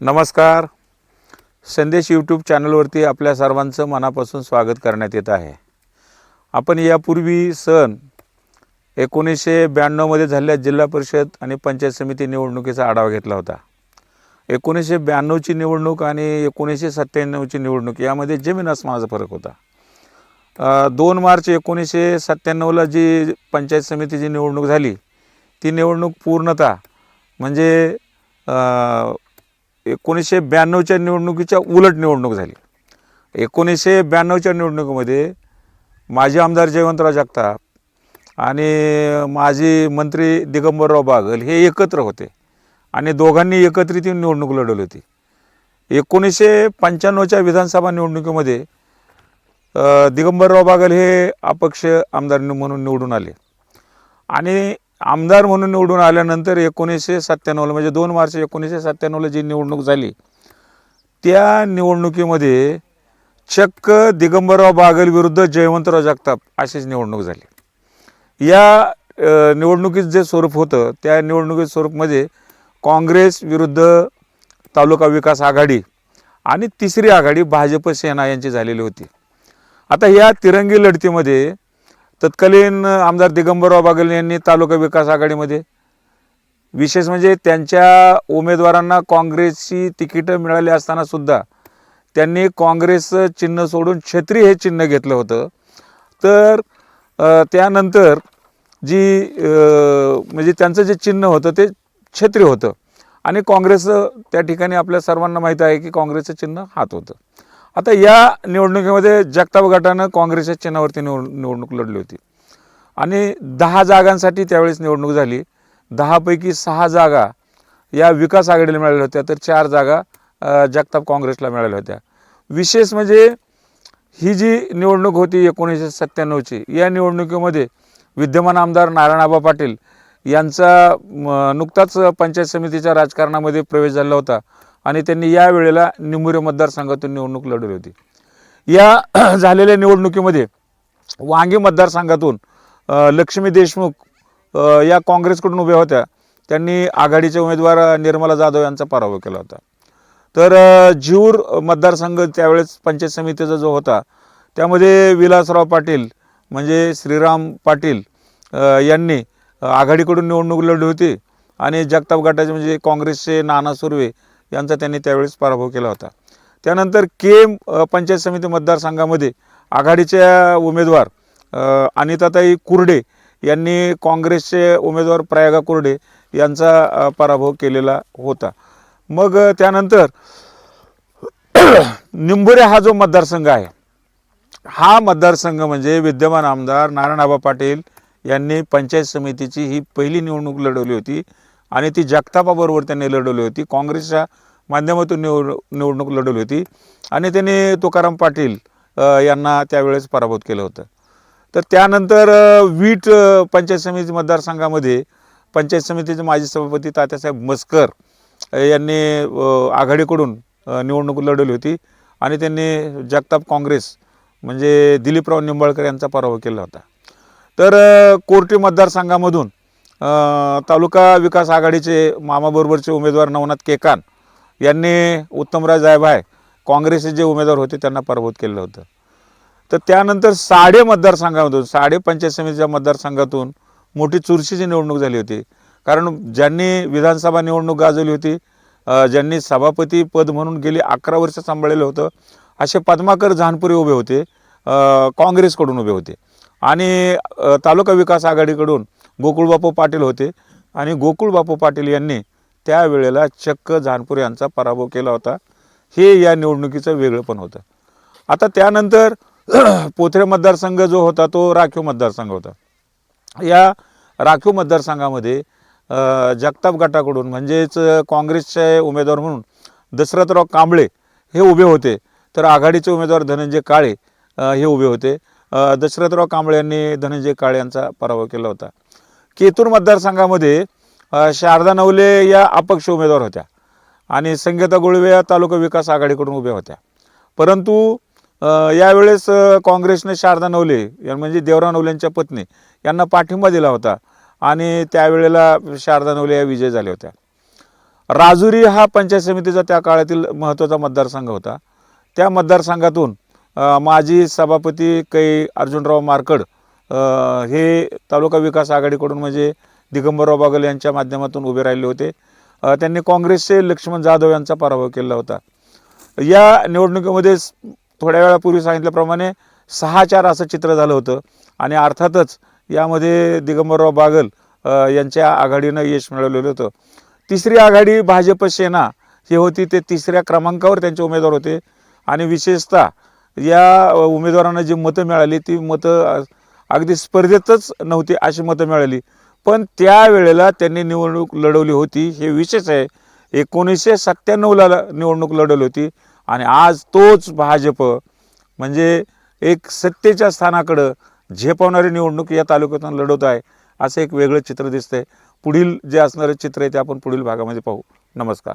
नमस्कार. संदेश यूट्यूब चॅनलवरती आपल्या सर्वांचं मनापासून स्वागत करण्यात येत आहे. आपण यापूर्वी सन एकोणीसशे ब्याण्णवमध्ये झालेल्या जिल्हा परिषद आणि पंचायत समिती निवडणुकीचा आढावा घेतला होता. एकोणीसशे ब्याण्णवची निवडणूक आणि एकोणीसशे सत्त्याण्णवची निवडणूक यामध्ये जमीन आसमानाचा फरक होता. दोन मार्च एकोणीसशे सत्त्याण्णवला जी पंचायत समितीची निवडणूक झाली ती निवडणूक पूर्णतः म्हणजे एकोणीसशे ब्याण्णवच्या निवडणुकीच्या उलट निवडणूक झाली. एकोणीसशे ब्याण्णवच्या निवडणुकीमध्ये माजी आमदार जयवंतराव जगताप आणि माजी मंत्री दिगंबरराव बागल हे एकत्र होते आणि दोघांनी एकत्रित येऊन निवडणूक लढवली होती. एकोणीसशे पंच्याण्णवच्या विधानसभा निवडणुकीमध्ये दिगंबरराव बागल हे अपक्ष आमदार म्हणून निवडून आले. आणि आमदार म्हणून निवडून आल्यानंतर एकोणीसशे सत्त्याण्णवला म्हणजे दोन मार्च एकोणीसशे सत्त्याण्णवला जी निवडणूक झाली त्या निवडणुकीमध्ये चक्क दिगंबरराव बागल विरुद्ध जयवंतराव जगताप अशीच निवडणूक झाली. या निवडणुकीत जे स्वरूप होतं त्या निवडणुकीत स्वरूपमध्ये काँग्रेस विरुद्ध तालुका विकास आघाडी आणि तिसरी आघाडी भाजप सेना यांची झालेली होती. आता या तिरंगी लढतीमध्ये तत्कालीन आमदार दिगंबरराव बागल यांनी तालुका विकास आघाडीमध्ये विशेष म्हणजे त्यांच्या उमेदवारांना काँग्रेसची तिकीटं मिळाली असताना सुद्धा त्यांनी काँग्रेसचं चिन्ह सोडून छत्री हे चिन्ह घेतलं होतं. तर त्यानंतर जी म्हणजे त्यांचं जे चिन्ह होतं ते छत्री होतं. आणि काँग्रेसचं त्या ठिकाणी आपल्या सर्वांना माहीत आहे की काँग्रेसचं चिन्ह हात होतं. आता या निवडणुकीमध्ये जगताप गटानं काँग्रेसच्या चिन्हावरती निवड निवडणूक लढली होती. आणि दहा जागांसाठी त्यावेळेस निवडणूक झाली. दहापैकी सहा जागा या विकास आघाडीला मिळाल्या होत्या तर चार जागा जगताप काँग्रेसला मिळाल्या होत्या. विशेष म्हणजे ही जी निवडणूक होती एकोणीसशे सत्त्याण्णवची या निवडणुकीमध्ये विद्यमान आमदार नारायणाबा पाटील यांचा नुकताच पंचायत समितीच्या राजकारणामध्ये प्रवेश झाला होता. आणि त्यांनी या वेळेला निमुरे मतदारसंघातून निवडणूक लढवली होती. या झालेल्या निवडणुकीमध्ये वांगी मतदारसंघातून लक्ष्मी देशमुख या काँग्रेसकडून उभ्या होत्या. त्यांनी आघाडीचे उमेदवार निर्मला जाधव यांचा पराभव केला होता. तर अ, मतदारसंघ त्यावेळेस पंचायत समितीचा जो होता त्यामध्ये विलासराव पाटील म्हणजे श्रीराम पाटील यांनी आघाडीकडून निवडणूक लढली होती. आणि जगताप गटाचे म्हणजे काँग्रेसचे नाना सुर्वे यांचा त्यांनी त्यावेळेस पराभव केला होता. त्यानंतर के पंचायत समिती मतदारसंघामध्ये आघाडीच्या उमेदवार अनिताताई कुर्डे यांनी काँग्रेसचे उमेदवार प्रयागा कुर्डे यांचा पराभव केलेला होता. मग त्यानंतर निंबुरे हा जो मतदारसंघ आहे हा मतदारसंघ म्हणजे विद्यमान आमदार नारायणआबा पाटील यांनी पंचायत समितीची ही पहिली निवडणूक लढवली होती. आणि ती जगतापाबरोबर त्यांनी लढवली होती. काँग्रेसच्या माध्यमातून निवड निवडणूक लढवली होती. आणि त्यांनी तुकाराम पाटील यांना त्यावेळेस पराभूत केलं होतं. तर त्यानंतर वीट पंचायत समिती मतदारसंघामध्ये पंचायत समितीचे माजी सभापती तात्यासाहेब मस्कर यांनी आघाडीकडून निवडणूक लढवली होती. आणि त्यांनी जगताप काँग्रेस म्हणजे दिलीपराव निंबाळकर यांचा पराभव केला होता. तर कोर्टी मतदारसंघामधून तालुका विकास आघाडीचे मामाबरोबरचे उमेदवार नवनाथ केकान यांनी उत्तमराज जायभाय काँग्रेसचे जे उमेदवार होते त्यांना पराभूत केलं होतं. तर त्यानंतर साडे मतदारसंघामधून साडे पंचायत समितीच्या मतदारसंघातून मोठी चुरशीची निवडणूक झाली होती. कारण ज्यांनी विधानसभा निवडणूक गाजवली होती ज्यांनी सभापती पद म्हणून गेली अकरा वर्ष सांभाळलेलं होतं असे पद्माकर जानपुरे उभे होते काँग्रेसकडून उभे होते. आणि तालुका विकास आघाडीकडून गोकुळबापू पाटील होते. आणि गोकुळबापू पाटील यांनी त्यावेळेला चक्क जानपूर यांचा पराभव केला होता. हे या निवडणुकीचं वेगळं पण होतं. आता त्यानंतर पोथरे मतदारसंघ जो होता तो राखीव मतदारसंघ होता. या राखीव मतदारसंघामध्ये जगताप गटाकडून म्हणजेच काँग्रेसचे उमेदवार म्हणून दशरथराव कांबळे हे उभे होते. तर आघाडीचे उमेदवार धनंजय काळे हे उभे होते. दशरथराव कांबळे यांनी धनंजय काळे यांचा पराभव केला होता. केतूर मतदारसंघामध्ये शारदा नवले या अपक्ष उमेदवार होत्या आणि संगीता गुळवे या तालुका विकास आघाडीकडून उभ्या होत्या. परंतु यावेळेस काँग्रेसने शारदा नवले म्हणजे देवराव नवलेंच्या पत्नी यांना पाठिंबा दिला होता आणि त्यावेळेला शारदा नवले या विजय झाल्या होत्या. राजुरी हा पंचायत समितीचा त्या काळातील महत्त्वाचा मतदारसंघ होता. त्या मतदारसंघातून माजी सभापती कै अर्जुनराव मारकड हे तालुका विकास आघाडीकडून म्हणजे दिगंबरराव बागल यांच्या माध्यमातून उभे राहिले होते. त्यांनी काँग्रेसचे लक्ष्मण जाधव यांचा पराभव केला होता. या निवडणुकीमध्ये थोड्या वेळापूर्वी सांगितल्याप्रमाणे सहा चार असं चित्र झालं होतं आणि अर्थातच यामध्ये दिगंबरराव बागल यांच्या आघाडीनं यश मिळवलेलं होतं. तिसरी आघाडी भाजप सेना ही होती. ते तिसऱ्या क्रमांकावर त्यांचे उमेदवार होते. आणि विशेषतः या उमेदवारांना जी मतं मिळाली ती मतं अगदी स्पर्धेतच नव्हती अशी मतं मिळाली. पण त्यावेळेला त्यांनी निवडणूक लढवली होती हे विशेष आहे. एकोणीसशे सत्त्याण्णवला निवडणूक लढवली होती आणि आज तोच भाजप म्हणजे एक सत्तेच्या स्थानाकडं झेपवणारी निवडणूक या तालुक्यातून लढवत आहे असं एक वेगळं चित्र दिसतंय. पुढील जे असणारं चित्र आहे ते आपण पुढील भागामध्ये पाहू. नमस्कार.